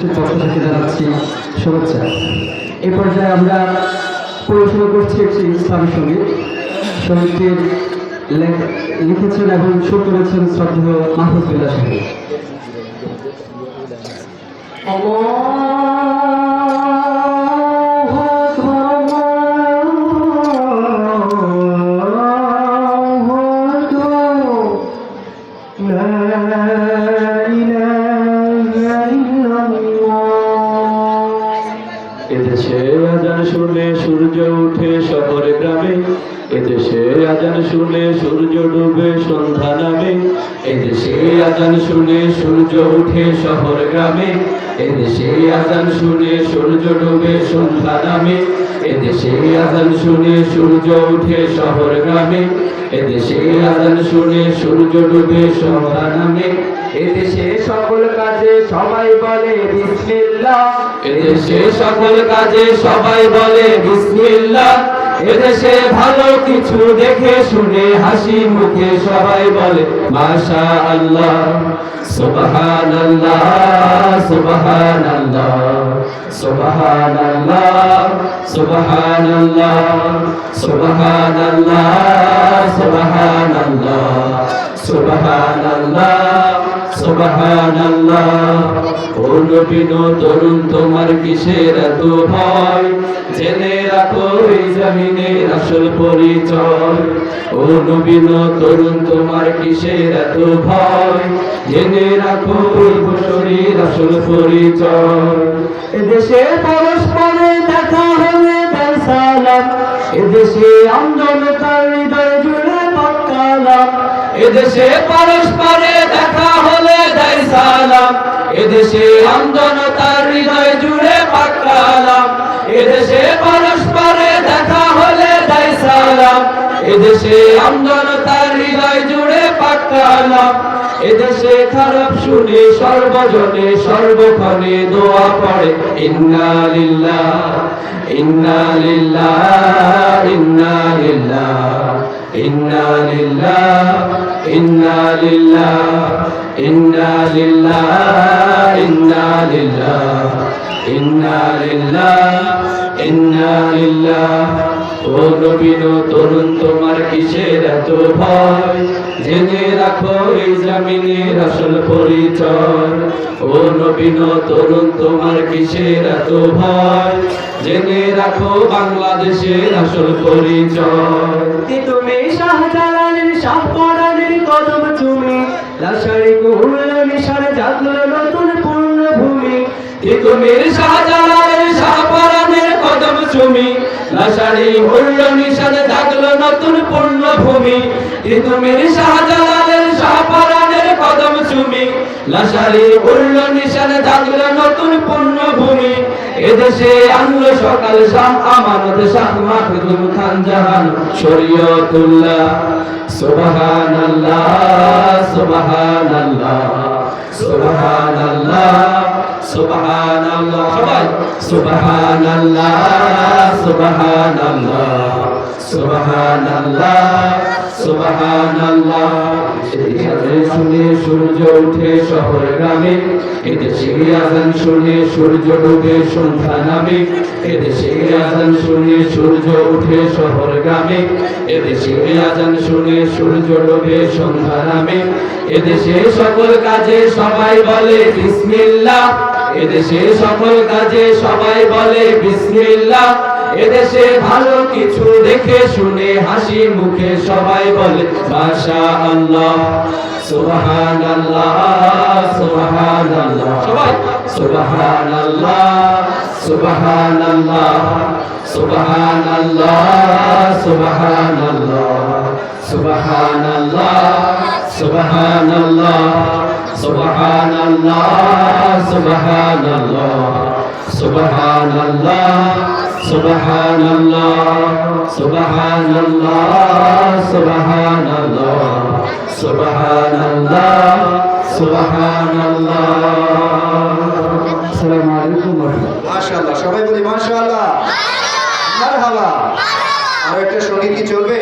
গোষ্ঠীর পক্ষ থেকে জানাচ্ছি শুভেচ্ছা। এ পর্যায়ে আমরা পরিবেশনা করছি একটি ইসলামী সংগীত। সঙ্গীতটির লিখেছেন এবং সুর করেছেন শ্রদ্ধেয় মাহফুজ সাহেব। শুনে সূর্য উঠে শহরে গ্রামে এদেশে আজান শুনে সূর্য ডুবে সন্ধ্যা নামে। এদেশে আজান শুনে সূর্য উঠে শহর গ্রামে। এদেশে আজান শুনে সূর্য ডুবে সন্ধ্যা নামে। এদেশে আজান শুনে সূর্য উঠে শহর গ্রামে। এদেশে আজান শুনে সূর্য ডুবে সন্ধ্যা নামে। এদেশে সকল কাজে সবাই বলে বিসমিল্লাহ। এদেশে সকল কাজে সবাই বলে বিসমিল্লাহ। এদেশে ভালো কিছু দেখে শুনে হাসি মুখে সবাই বলে মাশা আল্লাহ সুবহান আল্লাহ সুবহান আল্লাহ সুবহান আল্লাহ সুবহান আল্লাহ সুবহান আল্লাহ সুবহান আল্লাহ সুবহান আল্লাহ সুবহান আল্লাহ ও নবীন তরুণ, তোমার কিসের এত ভয়? জেনে রাখো এই জমিনের আসল পরিচয়। ও নবীন তরুণ, তোমার কিসের এত ভয়? জেনে রাখো এই বছরের আসল পরিচয়। এদেশে পরস্পরে দেখা হলে এদেশে আন্দোলতার হৃদয় জুড়ে পাক্কালাম এদেশে পরস্পরে দেখা হলে দেয় সালাম। এদেশে আমদনতার হৃদয় জুড়ে পাকালাম এদেশে পরস্পরে দেখা হলে দেয় সালাম। এদেশে আমদনতার হৃদয় জুড়ে পাকালাম এদেশে খারাপ শুনে সর্বজনে সর্বক্ষণে দোয়া পড়ে, ইন্না লিল্লাহ ইন্না লিল্লাহ ইন্না লিল্লাহ। إنا لله إنا لله إنا لله إنا لله إنا لله إنا لله ও নবীন তরুণ তোমার কিসের এত ভয়? জেনে রাখো এই জমিনের আসল পরিচয়। ও নবীন তরুণ তোমার কিসের এত ভয়? জেনে রাখো বাংলাদেশের আসল পরিচয়। তুমি শাহজালালের শাহপরানের কদম চুমি লাশারি কুহুল নিশান জাগলো নতুন পূর্ণভূমি। তিতুমির শাহজালালের শাহপরানের কদম চুমি লাশারি হইল নিশান, জাগলো নতুন পূর্ণ পূর্ণভূমি। তিতুমির শাহজালালের শাহপরানের কদম চুমি লাশারি হইল নিশান, জাগলো নতুন পূর্ণভূমি। এদেশে আনলো সকাল শাহ আমানত শাহ মাহদুম খান জাহান। শরীয়তুল্লাহ, সুবহানাল্লাহ সুবহানাল্লাহ সুবহানাল্লাহ। সুবহানাল্লাহ সবাই সুবহানাল্লাহ সুবহানাল্লাহ। সুবহানাল্লাহ সুবহানাল্লাহ। এদেশে আজান শুনে সূর্য নামে, এদেশে আজান আজান সন্ধ্যা নামে, এদেশে সকল কাজে সবাই বলে বিসমিল্লাহ, এদেশে সকল কাজে সবাই বলে বিসমিল্লাহ এদেশে ভালো কিছু দেখে শুনে হাসি মুখে সবাই বলে মাশা আল্লাহ সুবহান আল্লাহ সুবহান আল্লাহ সবাই সুবহান আল্লাহ সুবহান আল্লাহ সুবহান আল্লাহ সুবহান আল্লাহ সুবহান আল্লাহ সুবহান আল্লাহ সুবহান আল্লাহ সুবহান আল্লাহ সুবহানাল্লাহ সুবহানাল্লাহ সুবহানাল্লাহ সুবহানাল্লাহ সুবহানাল্লাহ সুবহানাল্লাহ। আসসালামু আলাইকুম মাশাআল্লাহ সবাই বলি মাশাআল্লাহ। মারহাবা। আর একটা সংগীত কি চলবে?